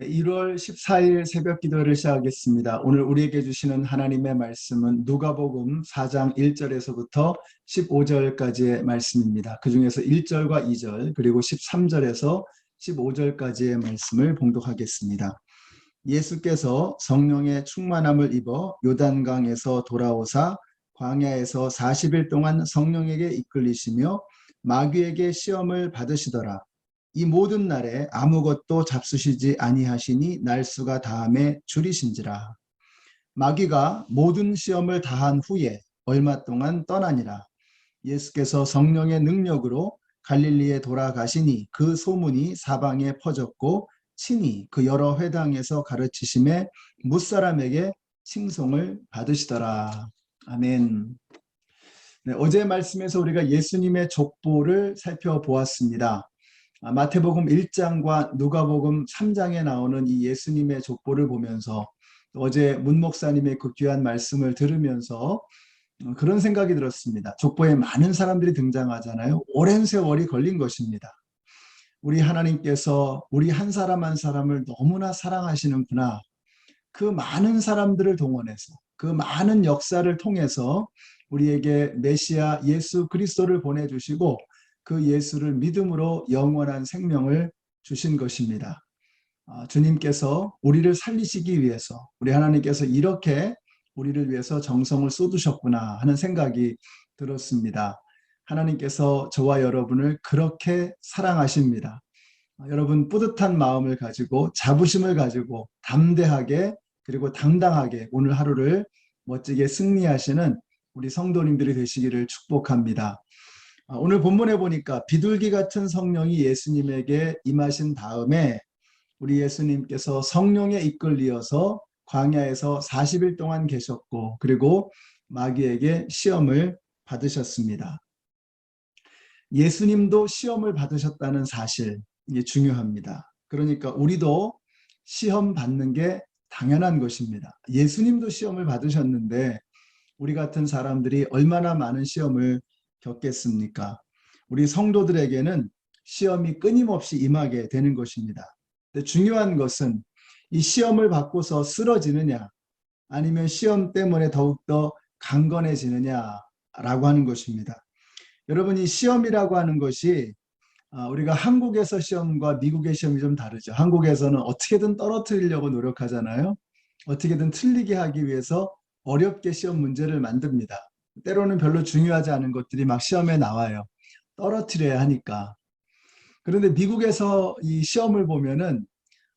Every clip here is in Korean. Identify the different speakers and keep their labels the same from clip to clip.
Speaker 1: 1월 14일 새벽 기도를 시작하겠습니다. 오늘 우리에게 주시는 하나님의 말씀은 누가복음 4장 1절에서부터 15절까지의 말씀입니다. 그 중에서 1절과 2절 그리고 13절에서 15절까지의 말씀을 봉독하겠습니다. 예수께서 성령의 충만함을 입어 요단강에서 돌아오사 광야에서 40일 동안 성령에게 이끌리시며 마귀에게 시험을 받으시더라. 이 모든 날에 아무것도 잡수시지 아니하시니 날수가 다함에 줄이신지라. 마귀가 모든 시험을 다한 후에 얼마 동안 떠나니라. 예수께서 성령의 능력으로 갈릴리에 돌아가시니 그 소문이 사방에 퍼졌고 친히 그 여러 회당에서 가르치심에 무사람에게 칭송을 받으시더라. 아멘. 네, 어제 말씀에서 우리가 예수님의 족보를 살펴보았습니다. 아, 마태복음 1장과 누가복음 3장에 나오는 이 예수님의 족보를 보면서 어제 문 목사님의 그 귀한 말씀을 들으면서 어, 그런 생각이 들었습니다. 족보에 많은 사람들이 등장하잖아요. 오랜 세월이 걸린 것입니다. 우리 하나님께서 우리 한 사람 한 사람을 너무나 사랑하시는구나. 그 많은 사람들을 동원해서 그 많은 역사를 통해서 우리에게 메시아 예수 그리스도를 보내주시고 그 예수를 믿음으로 영원한 생명을 주신 것입니다. 아, 주님께서 우리를 살리시기 위해서 우리 하나님께서 이렇게 우리를 위해서 정성을 쏟으셨구나 하는 생각이 들었습니다. 하나님께서 저와 여러분을 그렇게 사랑하십니다. 아, 여러분 뿌듯한 마음을 가지고 자부심을 가지고 담대하게 그리고 당당하게 오늘 하루를 멋지게 승리하시는 우리 성도님들이 되시기를 축복합니다. 아, 오늘 본문에 보니까 비둘기 같은 성령이 예수님에게 임하신 다음에 우리 예수님께서 성령에 이끌리어서 광야에서 40일 동안 계셨고 그리고 마귀에게 시험을 받으셨습니다. 예수님도 시험을 받으셨다는 사실 이게 중요합니다. 그러니까 우리도 시험 받는 게 당연한 것입니다. 예수님도 시험을 받으셨는데 우리 같은 사람들이 얼마나 많은 시험을 겪겠습니까? 우리 성도들에게는 시험이 끊임없이 임하게 되는 것입니다. 근데 중요한 것은 이 시험을 받고서 쓰러지느냐 아니면 시험 때문에 더욱더 강건해지느냐라고 하는 것입니다. 여러분 이 시험이라고 하는 것이 아, 우리가 한국에서 시험과 미국의 시험이 좀 다르죠. 한국에서는 어떻게든 떨어뜨리려고 노력하잖아요. 어떻게든 틀리게 하기 위해서 어렵게 시험 문제를 만듭니다. 때로는 별로 중요하지 않은 것들이 막 시험에 나와요. 떨어뜨려야 하니까. 그런데 미국에서 이 시험을 보면은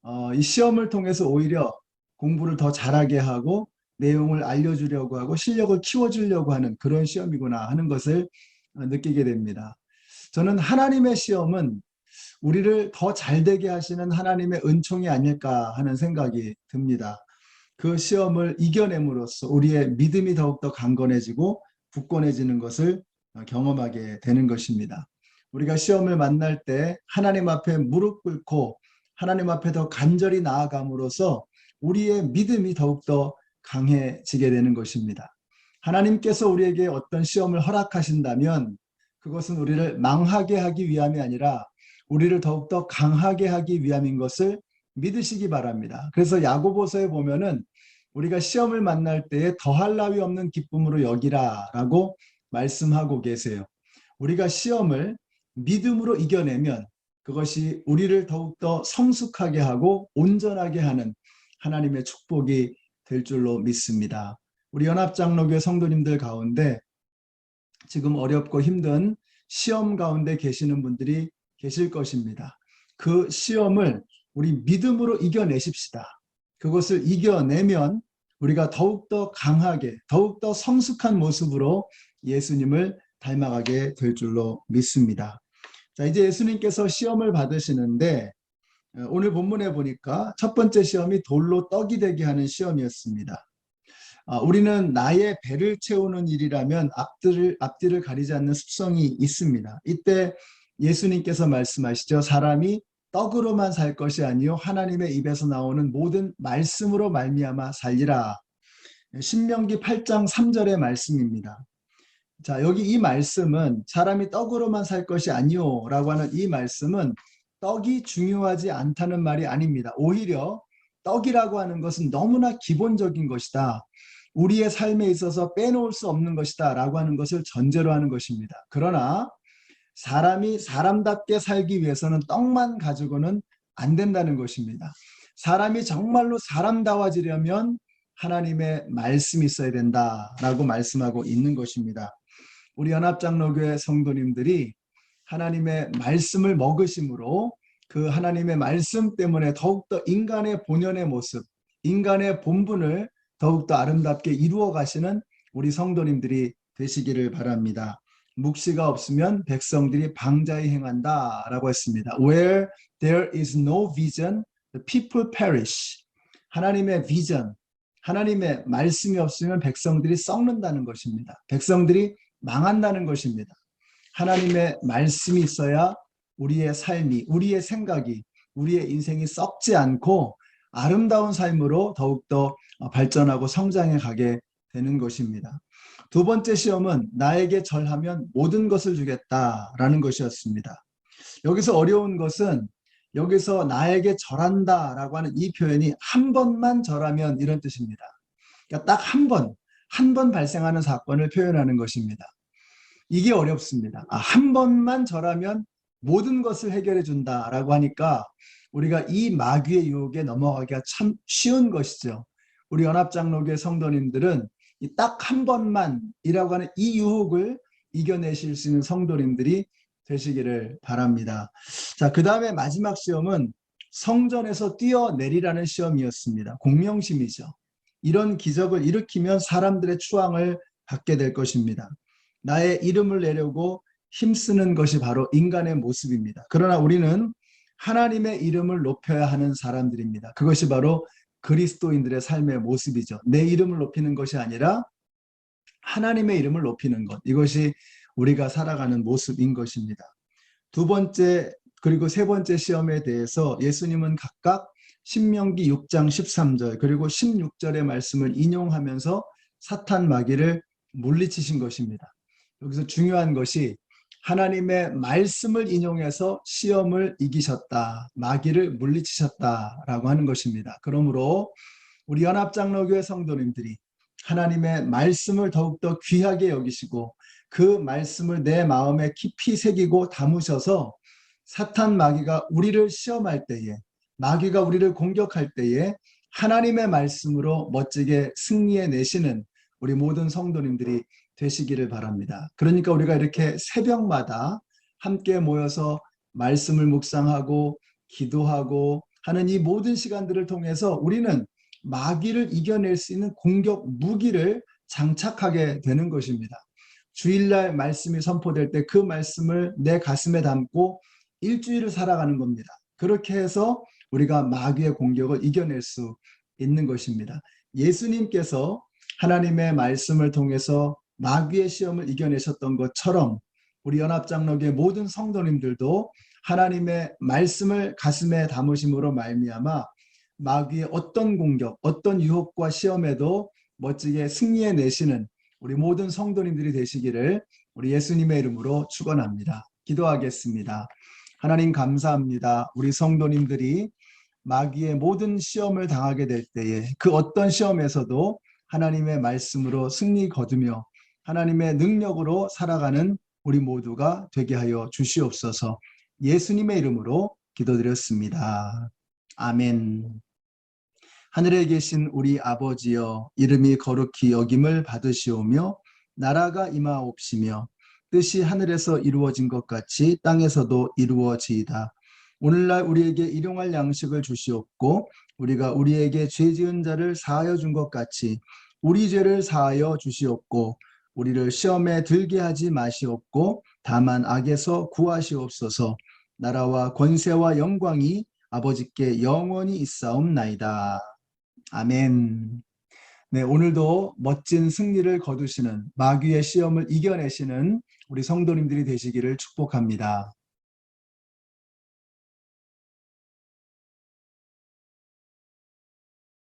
Speaker 1: 어, 이 시험을 통해서 오히려 공부를 더 잘하게 하고 내용을 알려주려고 하고 실력을 키워주려고 하는 그런 시험이구나 하는 것을 어, 느끼게 됩니다. 저는 하나님의 시험은 우리를 더 잘되게 하시는 하나님의 은총이 아닐까 하는 생각이 듭니다. 그 시험을 이겨냄으로써 우리의 믿음이 더욱더 강건해지고 굳건해지는 것을 경험하게 되는 것입니다. 우리가 시험을 만날 때 하나님 앞에 무릎 꿇고 하나님 앞에 더 간절히 나아감으로써 우리의 믿음이 더욱더 강해지게 되는 것입니다. 하나님께서 우리에게 어떤 시험을 허락하신다면 그것은 우리를 망하게 하기 위함이 아니라 우리를 더욱더 강하게 하기 위함인 것을 믿으시기 바랍니다. 그래서 야고보서에 보면은 우리가 시험을 만날 때에 더할 나위 없는 기쁨으로 여기라라고 말씀하고 계세요. 우리가 시험을 믿음으로 이겨내면 그것이 우리를 더욱더 성숙하게 하고 온전하게 하는 하나님의 축복이 될 줄로 믿습니다. 우리 연합장로교 성도님들 가운데 지금 어렵고 힘든 시험 가운데 계시는 분들이 계실 것입니다. 그 시험을 우리 믿음으로 이겨내십시다. 그것을 이겨내면 우리가 더욱더 강하게, 더욱더 성숙한 모습으로 예수님을 닮아가게 될 줄로 믿습니다. 자, 이제 예수님께서 시험을 받으시는데 어, 오늘 본문에 보니까 첫 번째 시험이 돌로 떡이 되게 하는 시험이었습니다. 아, 우리는 나의 배를 채우는 일이라면 앞뒤를, 앞뒤를 가리지 않는 습성이 있습니다. 이때 예수님께서 말씀하시죠. 사람이 떡으로만 살 것이 아니요 하나님의 입에서 나오는 모든 말씀으로 말미암아 살리라. 신명기 8장 3절의 말씀입니다. 자, 여기 이 말씀은 사람이 떡으로만 살 것이 아니요라고 하는 이 말씀은 떡이 중요하지 않다는 말이 아닙니다. 오히려 떡이라고 하는 것은 너무나 기본적인 것이다. 우리의 삶에 있어서 빼놓을 수 없는 것이다 라고 하는 것을 전제로 하는 것입니다. 그러나 사람이 사람답게 살기 위해서는 떡만 가지고는 안 된다는 것입니다. 사람이 정말로 사람다워지려면 하나님의 말씀이 있어야 된다라고 말씀하고 있는 것입니다. 우리 연합장로교회 성도님들이 하나님의 말씀을 먹으심으로 그 하나님의 말씀 때문에 더욱더 인간의 본연의 모습, 인간의 본분을 더욱더 아름답게 이루어 가시는 우리 성도님들이 되시기를 바랍니다. 묵시가 없으면 백성들이 방자히 행한다라고 했습니다. Where there is no vision, the people perish. 하나님의 비전, 하나님의 말씀이 없으면 백성들이 썩는다는 것입니다. 백성들이 망한다는 것입니다. 하나님의 말씀이 있어야 우리의 삶이, 우리의 생각이, 우리의 인생이 썩지 않고 아름다운 삶으로 더욱더 발전하고 성장해 가게 되는 것입니다. 두 번째 시험은 나에게 절하면 모든 것을 주겠다라는 것이었습니다. 여기서 어려운 것은 여기서 나에게 절한다 라고 하는 이 표현이 한 번만 절하면 이런 뜻입니다. 그러니까 딱 한 번, 한 번 발생하는 사건을 표현하는 것입니다. 이게 어렵습니다. 아, 한 번만 절하면 모든 것을 해결해 준다 라고 하니까 우리가 이 마귀의 유혹에 넘어가기가 참 쉬운 것이죠. 우리 연합장로교 성도님들은 딱 한 번만이라고 하는 이 유혹을 이겨내실 수 있는 성도님들이 되시기를 바랍니다. 자, 그 다음에 마지막 시험은 성전에서 뛰어내리라는 시험이었습니다. 공명심이죠. 이런 기적을 일으키면 사람들의 추앙을 받게 될 것입니다. 나의 이름을 내려고 힘쓰는 것이 바로 인간의 모습입니다. 그러나 우리는 하나님의 이름을 높여야 하는 사람들입니다. 그것이 바로 그리스도인들의 삶의 모습이죠. 내 이름을 높이는 것이 아니라 하나님의 이름을 높이는 것. 이것이 우리가 살아가는 모습인 것입니다. 두 번째 그리고 세 번째 시험에 대해서 예수님은 각각 신명기 6장 13절 그리고 16절의 말씀을 인용하면서 사탄 마귀를 물리치신 것입니다. 여기서 중요한 것이 하나님의 말씀을 인용해서 시험을 이기셨다. 마귀를 물리치셨다라고 하는 것입니다. 그러므로 우리 연합장로교회 성도님들이 하나님의 말씀을 더욱더 귀하게 여기시고 그 말씀을 내 마음에 깊이 새기고 담으셔서 사탄 마귀가 우리를 시험할 때에 마귀가 우리를 공격할 때에 하나님의 말씀으로 멋지게 승리해 내시는 우리 모든 성도님들이 되시기를 바랍니다. 그러니까 우리가 이렇게 새벽마다 함께 모여서 말씀을 묵상하고 기도하고 하는 이 모든 시간들을 통해서 우리는 마귀를 이겨낼 수 있는 공격 무기를 장착하게 되는 것입니다. 주일날 말씀이 선포될 때 그 말씀을 내 가슴에 담고 일주일을 살아가는 겁니다. 그렇게 해서 우리가 마귀의 공격을 이겨낼 수 있는 것입니다. 예수님께서 하나님의 말씀을 통해서 마귀의 시험을 이겨내셨던 것처럼 우리 연합장로교의 모든 성도님들도 하나님의 말씀을 가슴에 담으심으로 말미암아 마귀의 어떤 공격, 어떤 유혹과 시험에도 멋지게 승리해 내시는 우리 모든 성도님들이 되시기를 우리 예수님의 이름으로 축원합니다. 기도하겠습니다. 하나님 감사합니다. 우리 성도님들이 마귀의 모든 시험을 당하게 될 때에 그 어떤 시험에서도 하나님의 말씀으로 승리 거두며 하나님의 능력으로 살아가는 우리 모두가 되게 하여 주시옵소서 예수님의 이름으로 기도드렸습니다. 아멘. 하늘에 계신 우리 아버지여 이름이 거룩히 여김을 받으시오며 나라가 임하옵시며 뜻이 하늘에서 이루어진 것 같이 땅에서도 이루어지이다. 오늘날 우리에게 일용할 양식을 주시옵고 우리가 우리에게 죄 지은 자를 사하여 준 것 같이 우리 죄를 사하여 주시옵고 우리를 시험에 들게 하지 마시옵고 다만 악에서 구하시옵소서 나라와 권세와 영광이 아버지께 영원히 있사옵나이다. 아멘. 네, 오늘도 멋진 승리를 거두시는 마귀의 시험을 이겨내시는 우리 성도님들이 되시기를 축복합니다.